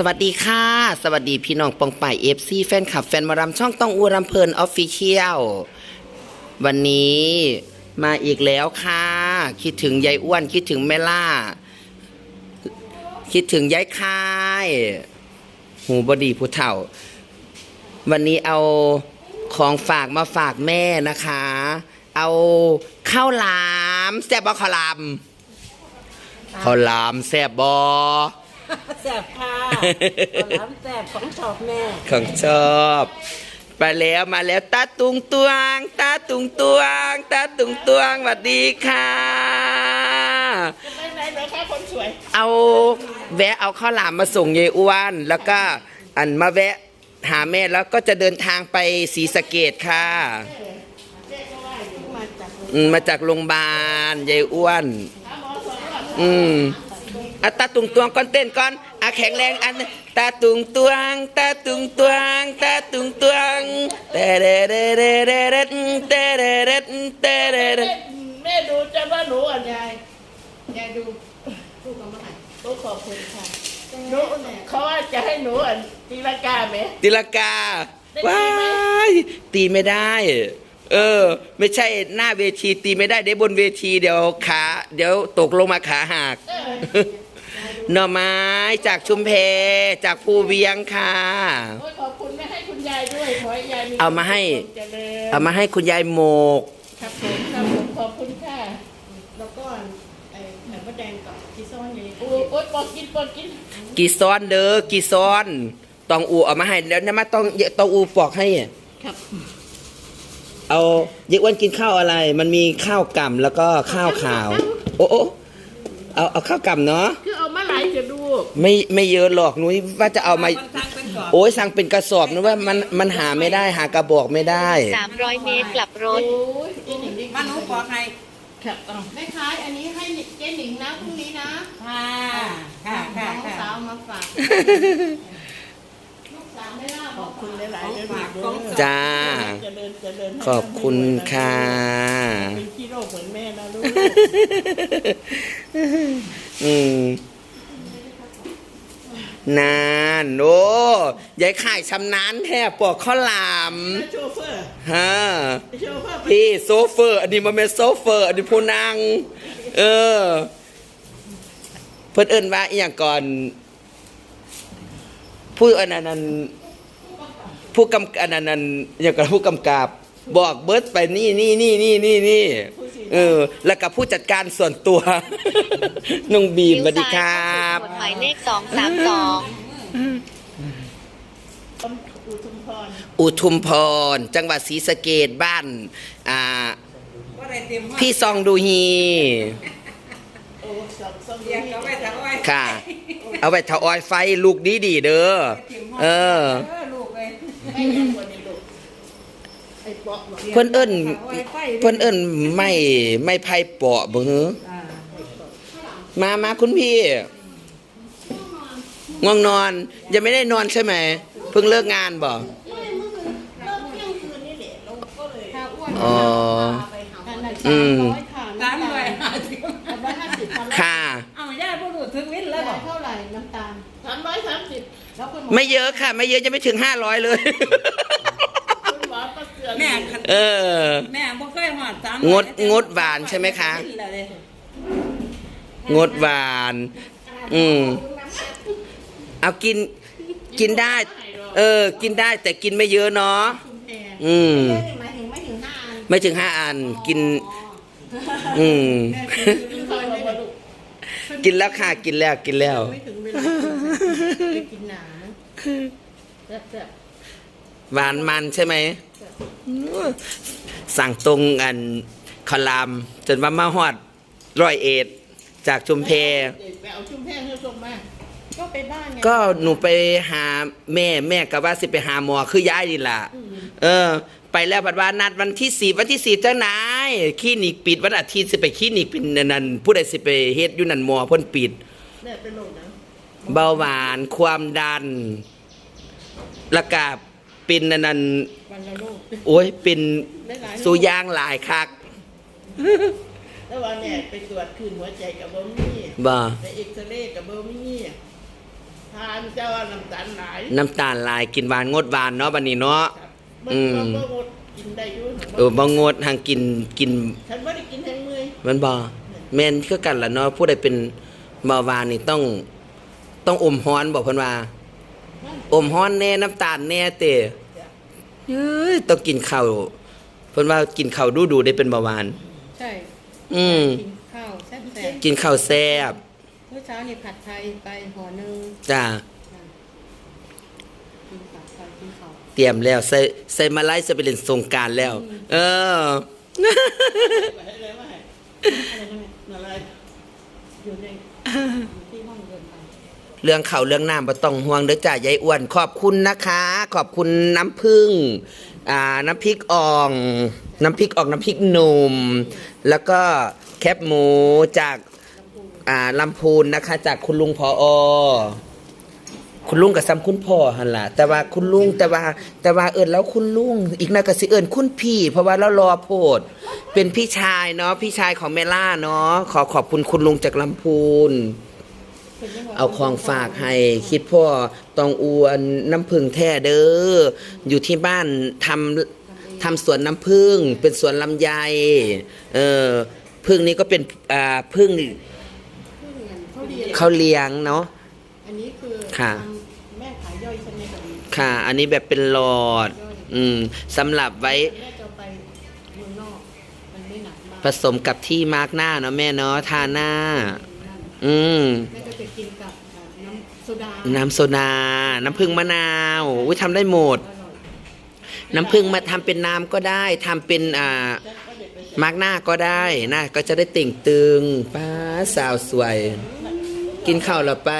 สวัสดีค่ะ สวัสดีพี่น้องปองป่ายเอฟซีแฟนคลับแฟนมารำช่องต้องอูรำเพลินออฟฟิเชียลวันนี้มาอีกแล้วค่ะ คิดถึงยายอ้วนคิดถึงแม่ล่า คิดถึงยายคาย หูบดีผู้เฒ่า วันนี้เอาของฝากมาฝากแม่นะคะ เอาข้าวหลามแซบบอข้าวหลามข้าวหลามแซบบอ แสบค่ะขอล้ำแสบของชอบแม่ ของชอบไปแล้วมาแล้วตาตุงตวงตาตุงตวงตาตุงตวงสวัสดีค่ะไหนไหนไหนคะคนสวย เอาแวะเอาข้าวหลามมาส่งยายอ้วนแล้วก็อันมาแวะหาแม่แล้วก็จะเดินทางไปศรีสะเกดค่ะมาจากอืมมาจากโรงพยาบาลยายอ้วน อืม อะตาตุงตวงก่อนเต้นก่อนอะแข็งแรงอันตาตุงตวงตาตุงตวงตาตุงตวงเตเรเรเรเรเรเตเรเรเตเรเรแม่ดูจะว่าหนูอะยายยายดูลูกเอามาให้ลูกขอบคุณค่ะหนูเขาว่าจะให้หนูอะตีลังกาไหมติลกาได้ว้าตีไหมยตีไม่ได้ เออ ไม่ใช่หน้าเวทีตีไม่ได้เดี๋ยวบนเวทีเดี๋ยวขา เดี๋ยวตกลงมาขาหักเออ หน่อไม้จากชุมเพจากภูเวียงค่ะ โอ้ยขอบคุณแม่ให้คุณยายด้วยขอให้ยายมีเอามาให้ ความเจริญเอามาให้คุณยายโมก ครับผมครับผมขอบคุณค่ะแล้วก็ไอ้ไข่มดแดงกับกีซ้อนอย่างนี้โอ้ยโอ๊ยปอกินปอกินกี่ซ้อนเด้อกี่ซ้อนตองอูเอามาให้แล้วนะมาต้องตองอูปอกให้ครับเอาเยกอ้วันกินข้าวอะไร มันมีข้าวกล่ำแล้วก็ข้าวขาว โอ้โอ้เอาเอาข้าวกล่ำเนาะคือเอามา หลายจะดูไม่ไม่เยอะหรอกหนุ้ยว่าจะเอามาโอ้ยสั่งเป็นกระสอบนึกว่ามันมันหาไม่ได้หากระบอกไม่ได้300เมตรกลับรโอ้ถยเจ๊หนิงดีบ้านหนูปอกให้ครับเอาแม่ค้าอันนี้ให้เจ๊หนิงนะพรุ่งนี้นะค่ะค่ะค่ะน้องค่ะสาวมาฝากลูกสาวไม่ล่าขอบคุณหลายๆเดือนจ้า เจริญเจริญขอบคุณค่ะ เป็นพี่โรคเหมือนแม่นะลูก อืม นานโอ้ยายขายชำนาญแท้ปอกข้าวหลามโชเฟอร์ฮะโชเฟอร์พี่โซเฟอร์ อันนี้มันเป็นโซเฟอร์ อันนี้ผู้นั่งเออ เพิ่นเอิ้นว่าอีหยังก่อนผู้อันนั้นอันผู้กำอันนั้นอันอหย่างก่อนผู้กำกับ บอกเบิร์ดไปนี่นี่นี่นี่นี่นี่ เออ แล้วกับผู้จัดการส่วนตัว น้องบีมสวัสดีครับหมวดหมายเลข232อุทุมพรอุทุมพร จังหวัดศรีสะเกดบ้าน อ่าว่าได้เต็มห้องพี่ซองดูฮีโอ้สองสองเรียกเขาไปทั้งวันค่ะ เอาไปถออยไฟลูกดีดีๆเด้อ เออ เออลูกเลยไม่ยังกว่านี้ลูกไอ้เปาะบอกเพิ่นเอิ้นเพิ่นเอิ้นไม่ไม่ไพ่เปาะเบิ่งเด้ออ่ามามาคุณพี่ง่วงนอนยังไม่ได้นอนใช่ไหมเพิ่งเลิกงานบ่เริ่มเที่ยงคืนนี่แหละเราก็เลยถ้าอ้วนอ๋อไปหานั่นอืมร้อยค่ะตามด้วยห้าสิบสามร้อยห้าสิบพันค่ะเอาญาติผู้ดูถึงวิทย์แล้วบได้อกเท่าไหร่น้ำตาลสามร้อยสามสิบแล้วคุณหมอไม่เยอะค่ะ ไม่เยอะจะไม่ถึงห้าร้อยเลยคุณหมอก็ เตือนแม่คันเออ แม่บ่เคยหอดสามงดงดหวานใช่ไหมคะ งดหวาน อืมเอากินกินได้ เออ กินได้แต่กินไม่เยอะเนาะแพงอืมหมายถึงไม่ถึงห้าอันไม่ถึงห้าอันกิน อืมคือเคยไม่บรรลุกินแล้วค่ะกินแล้วกินแล้วไม่ถึงเวลาไปกินหนาแซ่บหวานมันใช่ไหม สั่งตรงอันคอลาม จนว่ามาฮอดร้อยเอ็ดจากชุมเพๆเด็กไปเอาชุ่มแพงให้ส่งมาก็ไปบ้านไงก็หนูไปหาแม่แม่กับว่าสิไปหาหมอคือยายนี่ล่ะ เออ ไปแล้วบัดว่านัดวันที่สี่วันที่สี่เจ้านายคลินิกปิดวันอาทิตย์สิไปคลินิกเป็นอันนั่นผู้ใดสิไปเฮ็ดอยู่นั่นหมอเพิ่นปิดเนี่ยเป็นโรคนะเบาหวานความดัน แล้วก็ เป็นอันนั้นวันละโรคโอ้ยเป็นได้หลายโรคสูยางหลายคักแล้ววันเนี่ยไปตรวจคืนหัวใจกับเบอร์มี่บ่ไปเอ็กซเรย์กับเบอร์มี่ทานเจ้าว่าน้ำตาลหลายน้ำตาลลายกินหวานงดหวานเนาะบัดนี้เนาะมันอืม ก็บ่งดกินได้อยู่เออบ่งดทางกินกิน ฉันไม่ได้กินแห้งมือมันบ่แม่นคือกันล่ะเนาะผู้ใดเป็นเบาหวานนี่ต้องต้องอมฮ้อนบอกเพิ่นว่า อมฮ้อนแน่น้ำตาลแน่เตเอ้ยต้องกินข้าวเพิ่นว่ากินข้าวดูดูได้เป็นเบาหวาน ใช่อืมกินข้าวแซ่บกินข้าวแซ่บๆเมื่อเช้านี่ผัดไทยไปห่อหนึงจ้ากินผัดไทยกินข้าวเตรียมแล้วใส่ใส่มาไล่จะไปเล่นสงกรารแล้ว เอออะไรวะอะไรนะแม่อะไรอยู่ในที่ห้องเดินไป เรื่องเขาเรื่องน้ำบ่ต้องห่วงเด้อจ้ายายอ้วนขอบคุณนะคะ ขอบคุณน้ำผึ้งอ่าน้ำพริกอ่อง น้ำพริกอ่องน้ำพริกหนุ่ม แล้วก็แคบหมูจากอ่าลำพูนนะคะ จากคุณลุงพออคุณลุงกับซ้ำคุณพ่อหันล่ะแต่ว่าคุณลุงแต่ว่าแต่ว่าเอิญแล้วคุณลุง อีกหน่อยก็สิเอิญคุณพี่ เพราะว่าเรารอโพด เป็นพี่ชายเนาะพี่ชายของเมล่าเนาะขอขอบคุณคุณลุงจากลำพูน เป็นยังไงเอาของฝากให้คิดพ่อตองอวนน้ำพึ่งแท้เด้ออยู่ที่บ้านทำทำสวนน้ำพึ่งเป็นสวนลำไยเออพึ่งนี้ก็เป็นอ่าพึ่งเขาเรียนเขาเลี้ยงเนาะอันนี้คือค่ะทำแม่ขายย่อยใช่ไหมแบบนี้ค่ะ อันนี้แบบเป็นหลอด อืมสำหรับไว้แม่จะเอาไปเมืองนอกมันไม่หนักมากผสมกับที่มาร์กหน้าเนาะแม่เนาะทาหน้า อืมแม่ก็ จะกินกับอ่าน้ำโซดา น้ำโซดา น้ำผึ้งมะนาวอุ้ยทำได้หมดอร่อยน้ำผึ้งมาทำเป็นน้ำก็ได้ทำเป็นอ่ามาร์กหน้าก็ได้หน้าก็จะได้ติ่งตึงป้าสาวสวย กินข้าวแล้วไป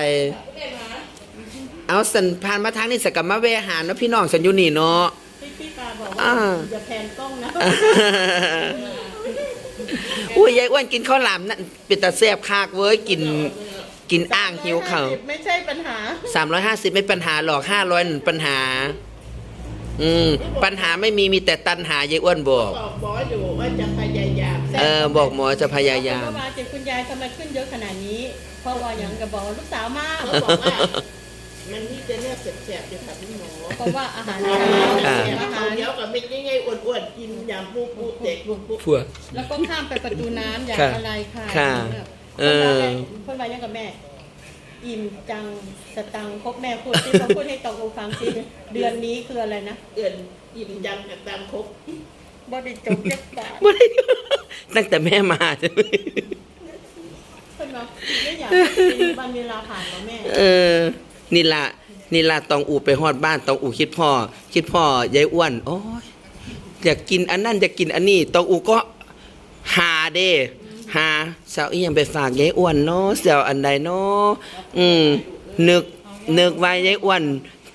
เอาสันพานมาทางนี้สกกลับมาเวหารเนาะพี่น้องสันอยู่นี่เนาะพี่พี่ปาบอกว่าอ่าอย่าแพนกล้องนะอุ้ยยายอ้วนกินข้าวหลามนั่นเป็นตาแซ่บคากเว้ยกิน กินอ่างหิวเขาว ไม่ใช่ปัญหา สามร้อยห้าสิบไม่ปัญหาหรอกห้าร้อยปัญหา อืม ปัญหาไม่มีมีแต่ตันหายายอ้วนบอก บอกหมออยู่ว่าจะพยายามเออ บอกหมอจะพยายาม เมื่อวานเจ็บคุณยายทำไมขึ้นเยอะขนาดนี้เพราะว่าอย่างกับบอกว่าลูกสาวมากเขาบอกว่ามันนี่จะเนี่ยแสบๆอยู่ค่ะพี่หมอเพราะว่าอาหารอ่าเช้าแสบอาเขาหารเดียวกับมิดยังไงอ้วนๆกินยำปูปูเด็กปูปูพัว แล้วก็ข้ามไปประตูน้ำอย่างค่ะอะไรค่ะค่ะ เอเอออเพื่อนมายังกับแม่ อิ่มจังสตังค์ครบแม่พูดที่เขาพูดให้ตองอูฟังสิเดือนนี้คืออะไรนะเอื่นกินยำกับตามครบบอดี้จบเจ็บปากไม่ได้ตั้งแต่แม่มาใช่ไหมเพื่อนมาไม่อยากให้วันเวลาผ่านแล้วแม่ เออ นี่ละนี่ละตองอูไปฮอดบ้านตองอูคิดพ่อ คิดพ่อยายอ้วนโอ้ยอยากกินอันนั่นอยากกินอันนี้ตองอูก็หาเด้ หาสาวอีหยังไปฝากยายอ้วนเนาะเสียวอันใดเนาะอืมนึกนึกไว้ยายอ้วน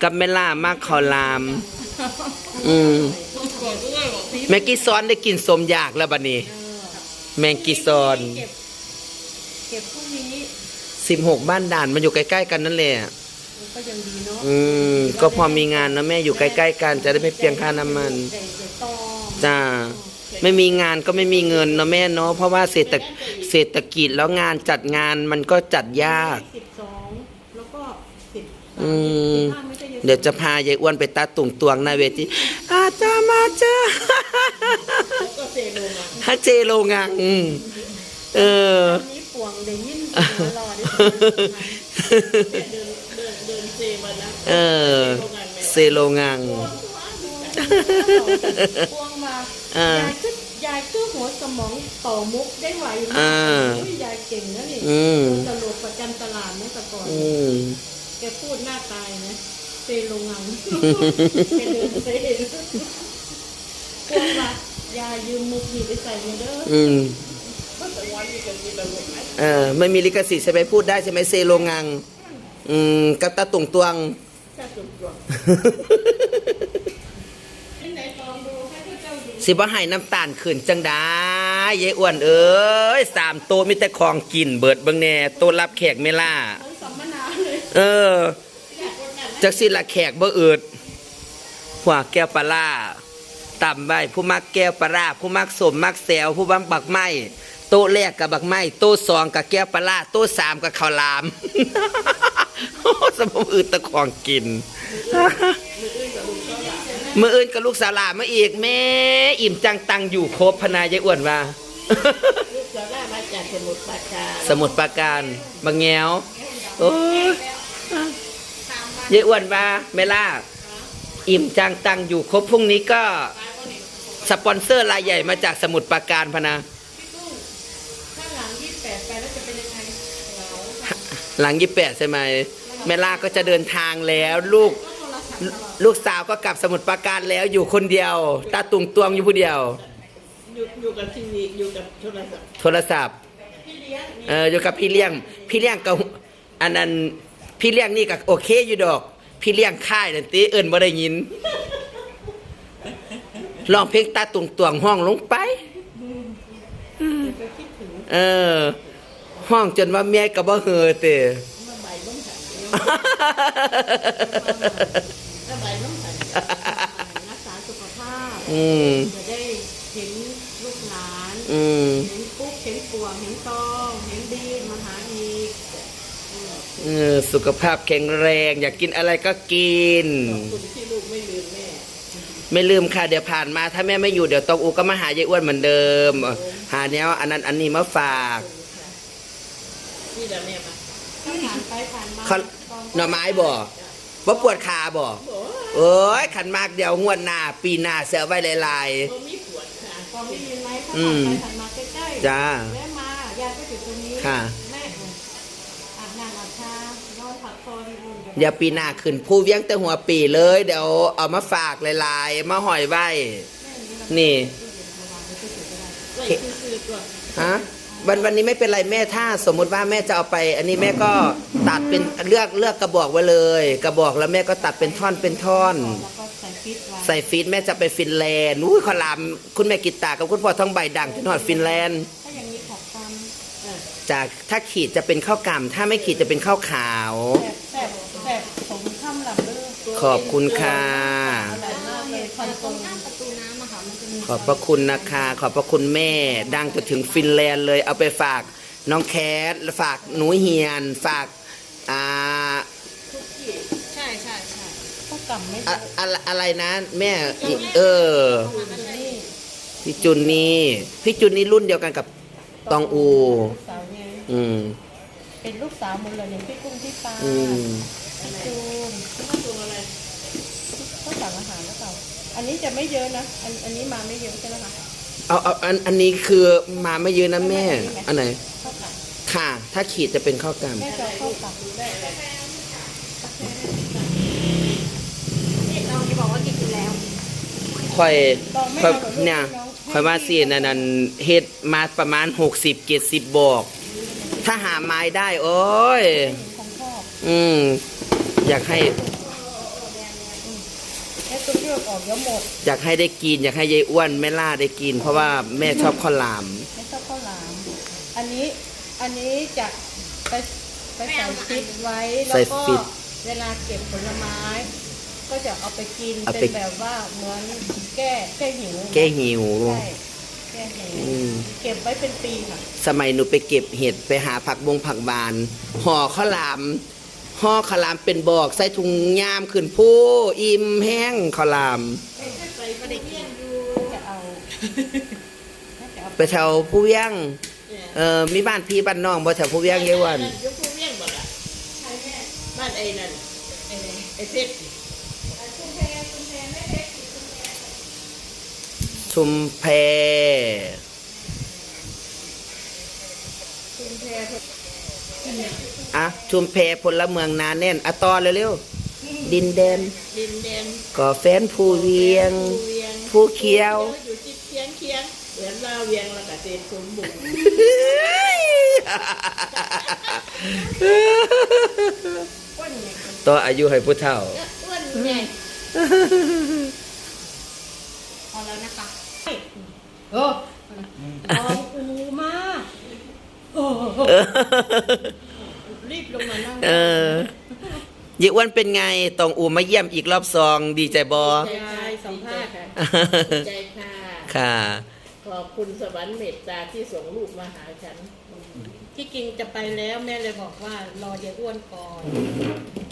กับแม่ล่ามากขอลาม อืมแมงกี้ซ้อนได้กินสมอยากแล้วบัดนี้ แมงกี้ซ้อนเก็บเก็บพรุ่งนี้สิบหกบ้านด่านมันอยู่ใกล้ๆกันนั่นแหละก็ยังดีเนาะอืมก็พอมีงานนะแม่อยู่ใกล้ๆกันจะได้ไม่เปลียงค่าน้ำมันแต่แต่ตอมจ้า ไม่มีงานก็ไม่มีเงินเนาะแม่เนาะเพราะว่าเศรษฐเศรษฐกิจแล้วงานจัดงานมันก็จัดยาก สิบสองแล้วก็สิบอืมห้าไม่ใช่เดี๋ยวจะพายายอ้วนไปตาตุ่งตวงหน้าเวทีอาจามาจ้าแล้วก็เซโลมาฮักเจโลงังอืมเออ อันนี้ป่วงได้ยินเสียงรอได้เดินเดินเดินเซมานะเออ เซโลงังป่วงมาอ่า ยายคือยายคือหัวสมองต่อมุกได้ไหวมากอ่าอุ้ยยายเก่งนะนี่อืมตลกประจำตลาดเมื่อแต่ก่อนอืมแกพูดหน้าตายนะเซโลงังแกเดินเซพวงมายายยืมมุกนี่ไปใส่มาเด้ออืมแต่วันนี้ก็มีตลกนะเออไม่มีลิขสิทธิ์ใช่ไหมพูดได้ใช่ไหมเซโลงัง อืมกับตาตุ่งตวงแค่จุดจวง ที่ไหนลองดูให้พระเจ้าดู สิบ่ให้น้ำตาลขึ้นจังได้ยายอ้วนเอ้ยสามโตวมีแต่ของกินเบิดเบิ่งแน่โตวรับแขกเมล่าทั้งสัมมนาเลยเออจักสิละแขกบ่อืดหัวแก้วปลาร้าต่ำไว้ผู้มักแก้วปลาร้าผู้มักสมมักแซวผู้บังบักไม้โต๊ะแรกกับบักไม้โต๊ะสองกับแก้วปลาร้าโต๊ะสามกับข้าวหลามสมองอื่นตะของกิน มื่ออื่นกับลูกสาวลามาอีกแม่อิ่มจังตังอยู่ครบพนายายอ้วนว่าลูกสาวได้มาจากสมุทรปราการ สมุดปราการบางแงวโอ้ยยายอ้วนว่าเมล่าอิ่มจังตังอยู่ครบพรุ่งนี้ก็สปอนเซอร์รายใหญ่มาจากสมุดปราการพนาหลังยี่แปดใช่ไหมเมล่าก็จะเดินทางแล้วลูก ลูกสาวก็กลับสมุดปราการแล้วอยู่คนเดียว ตาตุงตวงอยู่ผู้เดียว อยู่อยู่กับทีวีอยู่กับโทรศัพท์โทรศัพท์เอออยู่กับพี่เลี้ยง พี่เลี้ยงกับอันนั้นพี่เลี้ยงนี่ก็โอเคอยู่ดอก พี่เลี้ยงค่ายนั่นติเอิ้นบ่ได้ยินร้องเพลงตาตุงตวงห้องลงไป เออ ห้องจนว่าเมียก็บ่เฮอเตมาใบบ้องฉันมาใบบ้องฉันรักษาสุขภาพอืมจะได้เห็นลูกหลาน อืมเห็นปุ๊กเห็นปวงเห็นตองเห็นดีมาหาอีกเออสุขภาพแข็งแรง อยากกินอะไรก็กินคุณที่ลูกไม่ลืมแม่ ไม่ลืมค่ะ เดี๋ยวผ่านมาถ้าแม่ไม่อยู่เดี๋ยวตองอูก็มาหายายอ้วนเหมือนเดิม หาแนวอันนั้นอันนี้มาฝากนี่เดี๋ยวแม่มาถ้าผ่านไปผ่านมาเขาตองหน่อไม้บ่ว่าปวดขาบ่โอ้โอ้ยขันมากเดียวงวดหน้า ปีหน้าเสียไว้หลายเขามีปวดค่ะตองได้ยินไหมถ้าอืผ่านมไปผ่านมาใกล้จ้าแวะมายายก็อยู่ตรงนี้ค่ะแม่อาบน้ำอาบชานอนพักผ่อนอุ่นๆๆเดี๋ยวปีหน้าขึ้นผู้เวียงแต่หัวปีเลย เดี๋ยวเอามาฝากหลายๆ มาห่อยไว้ นี่ไว้ซื้อๆตัวฮะ วันวันนี้ไม่เป็นไรแม่ถ้าสมมุติว่าแม่จะเอาไป อันนี้แม่ก็ตัดเป็นเลือกเลือกกระบอกไว้เลย กระบอกแล้วแม่ก็ตัดเป็นท่อนเป็นท่อน แล้วก็ใส่ฟิตไว้ใส่ฟีดแม่จะไปฟินแลนด์อุ้ยขอลามคุณแม่กิตตากับคุณพ่อท้องใบดังที่นอดฟินแลนด์ถ้าอย่างนี้ขอบตามเออจากถ้าขีดจะเป็นข้าวกล่ำถ้าไม่ขีดจะเป็นข้าวขาวแสบแสบแสบผมข้ามหลับเลือขอบคุณค่ะ อร่อยมากเลยคอนตรงประ ขอบพระคุณนะคะ ขอบพระคุณแม่ ดังจนถึงฟินแลนด์เลย เอาไปฝากน้องแคทฝากหนูเฮียน ฝากอ่าใช่ใช่ใช่ข้าวกล่ำไม่อะได้อะไรอะไรนะ แม่อิเออนี่พี่จุนนี่พี่จุนนี่รุ่นเดียวกันกับตองอู ลูกสาวเนี่ยอืม เป็นลูกสาวหมดเลยเนี่ยพี่กุ้งพี่ปลาอืม พี่จูนต้องดูอะไรก็สั่งอาหารแล้วเปล่า อันนี้จะไม่เยอะนะ อันอันนี้มาไม่เยอะใช่ไหมคะเอาเอาอันอันนี้คือมาไม่เยอะนะแม่ อันไหน ข้าวกล่ำค่ะ ถ้าขีดจะเป็นข้าวกล่แม่จะเอาข้าวกล่ำได้นี่น้องที่บอกว่ากินอยู่แล้วำค่อยค่อยเนี่ยค่อยว่าสินั่นนั่นเฮ็ดมาประมาณหกสิบเจ็ดสิบบอก ถ้าหาไม้ได้ โอ้ย ของชอบอืม อยากให้ แค่ตัวเลือกออกเดี๋ยวหมด อยากให้ได้กิน อยากให้ยายอ้วนแม่ล่าได้กิน เพราะว่าแม่ชอบข้าวหลาม ไม่ชอบข้าวหลาม อันนี้อันนี้จะไปไปใส่ฟิตไว้ แล้วใส่ก็ฟิตเวลาเก็บผลไม้ ก็จะเอาไปกิน เอาไป เป็นแบบว่าเหมือนแก้แก้หิวแก้หิว ใช่แก้หิวอืม เก็บไว้เป็นปีค่ะ สมัยหนูไปเก็บเห็ดไปหาผักบงผักบานห่อข้าวหลาม ห่อข้าวหลามเป็นบอก ใส่ถุงยามขึ้นผู้อิ่มแห้งข้าวหลามจะเอาจะเอาไปแถวผู้เวียงเนี่ยเออมีบ้านพี่บ้านน้องบ่แถวผู้เวียงเยาวันยกผู้เวียงบ่ล่ะบ้านไอ้นั่นไอ้ไอ้เพชรชุมแพชุมแพร อะชุมแพพลเมืองนาแน่นอะตอนเร็วๆดินแดนดินแดนก่อแฟนผู้เวียงผู้เวียงผู้เขียว อยู่จิตเคียงเคียงเหมือนลาวเวียงแล้วก็เตนสมบูรณ์ก้นไงต่ออายุให้ผู้เฒ่า อ้วนไงพอแล้วนะคะเออทองอูมากโอ้ รีบลงมานั่งเออยี่อ้วนเป็นไงตองอูมาเยี่ยมอีกรอบสองดีใจบอใจค่ะสัมภาษณ์ค่ะใจค่ะค่ะ ขอบคุณสวรรค์เมตตาที่ส่งลูกมาหาฉัน ที่กิงจะไปแล้วแม่เลยบอกว่ารอยายอ้วนก่อน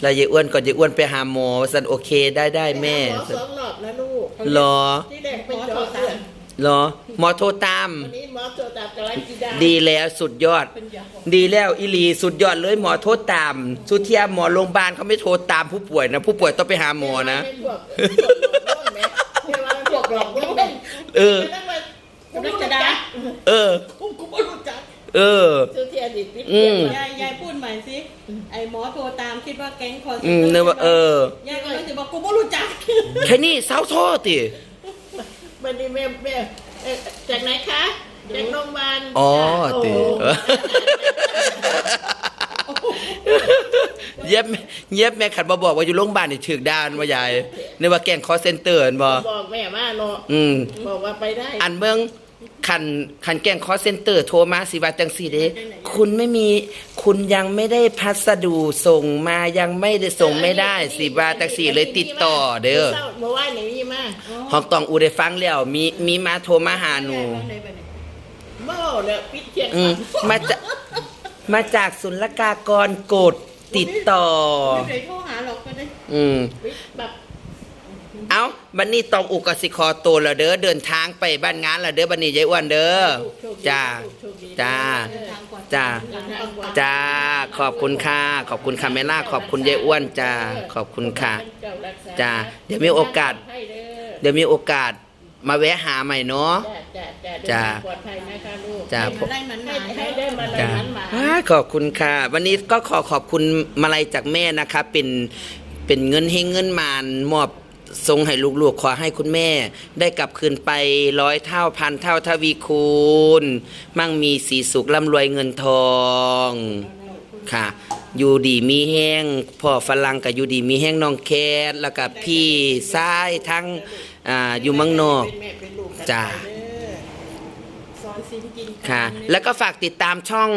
แล้วยายอ้วนก่อนยายอ้วนไปหาหมอสันโอเคได้ได้แม่หมอสองรอบแล้วลูกรอที่แรกไปเจาะเลือด รอหมอโทรตาม วันนี้หมอตรวจตับกำลังกินได้ดีแล้วสุดยอด เป็นยาดีแล้วอิลีสุดยอดเลยหมอโทรตาม สุเทียหมอโรงพยาบาลเขาไม่โทรตามผู้ป่วยนะ ผู้ป่วยต้องไปหาหมอนะไม่พวกพวกหลอกลวงแม่เทว่าพวกหลอกลวงเออกูไม่รู้จักเออ กูกูไม่รู้จักเออซื้อเทียนดิติดอืเทียนมมายายยายพูดใหม่สิ ไอหมอโทรตามคิดว่าแก๊งคอนอืมนึกว่าเออ ยายก็เลยถือบอกกูไม่รู้จัก แค่นี้เศร้าโทษติ วันนี้แม่แม่เอ่อจากไหนคะจากโรงพยาบาลอ๋อโติเออเย็บเย็บแม่ขัดมาบอกว่าอยู่โรงพยาบาลนี่ถึกดานว่ายายนึกว่าแกล้งคอเซ็นเตอร์บ่บอกแม่ว่าเนาะอืมบอกว่าไปได้อันเบิ่ง คันคันแกล้งคอเซ็นเตอร์โทรมาสิว่าจังซี่เด้คุณไม่มีคุณยังไม่ได้พัสดุส่งมายังไม่ได้ส่งไม่ได้สิว่าจังซี่เลยติดต่อเด้อเมื่อวานไหนมีมาฮอกตองอูได้ฟังแล้วมีมีมาโทรมาหาหนูยายว่าไหนไปไหนเมื่อเนี่ยปิดเทียนอืมมาจากมาจากศุลกากรกดติดต่อไม่เคยโทรหาหรอกก็ได้อืมปิดแบบเอา บันนี้ตองอุกสิคอโตวล้วเด้อเดินทางไปบ้านงานล้วเด้อบันนี้ยายอ้วนเด้อจ้าจ้าจ้าจ้าขอบคุณค่ะ ขอบคุณค่ะแม่ล่าขอบคุณยายอ้วนจ้าขอบคุณค่ะจ้าเดี๋ยวมีโอกาส เดี๋ยวมีโอกาสมาแวะหาใหม่เนาะจ้าจ้าจ้าปลอจ้าให้มันได้มันหให้มายให้ได้มาเลยจ้าขอบคุณค่ะ วันนี้ก็ขอขอบคุณมาลัยจากแม่นะคะ เป็นเป็นเงินให้เงินมานมอบ ทรงให้ลูกๆ ขอให้คุณแม่ ได้กลับคืนไปร้อยเท่าพันเท่าทวีคูณ มั่งมีสีสุขร่ำรวยเงินทองค่ะ อยู่ดีมีแห้งพ่อฝรั่งกับอยู่ดีมีแห้งน้องแคทแล้วกับพี่ซ้ายทั้งอ่าอยู่เมืองนอกจ้าค่ะ แล้วก็ฝากติดตามช่อง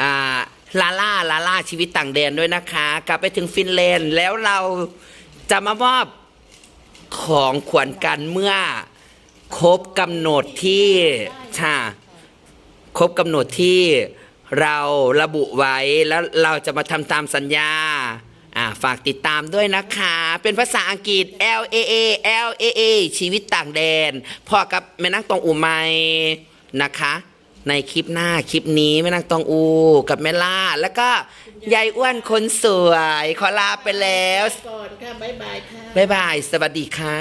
อ่าลาล่าลาล่าชีวิตต่างแดนด้วยนะคะ กลับไปถึงฟินแลนด์แล้วเราจะมามอบ ของขวัญกันเมื่อครบกำหนดที่ช่าครบกำหนดที่เราระบุไว้แล้วเราจะมาทำตามสัญญาอ่าฝากติดตามด้วยนะคะ เป็นภาษาอังกฤษ L A A L A A ชีวิตต่างแดนพ่อกับแม่นักตองอุไมนะคะ ในคลิปหน้าคลิปนี้แม่นางตองอูกับแม่ล่า แล้วก็ยายอ้วนคนสวย ขอลาไปแล้วก่อนค่ะบ๊ายบายค่ะ บ๊ายบาย สวัสดีค่ะ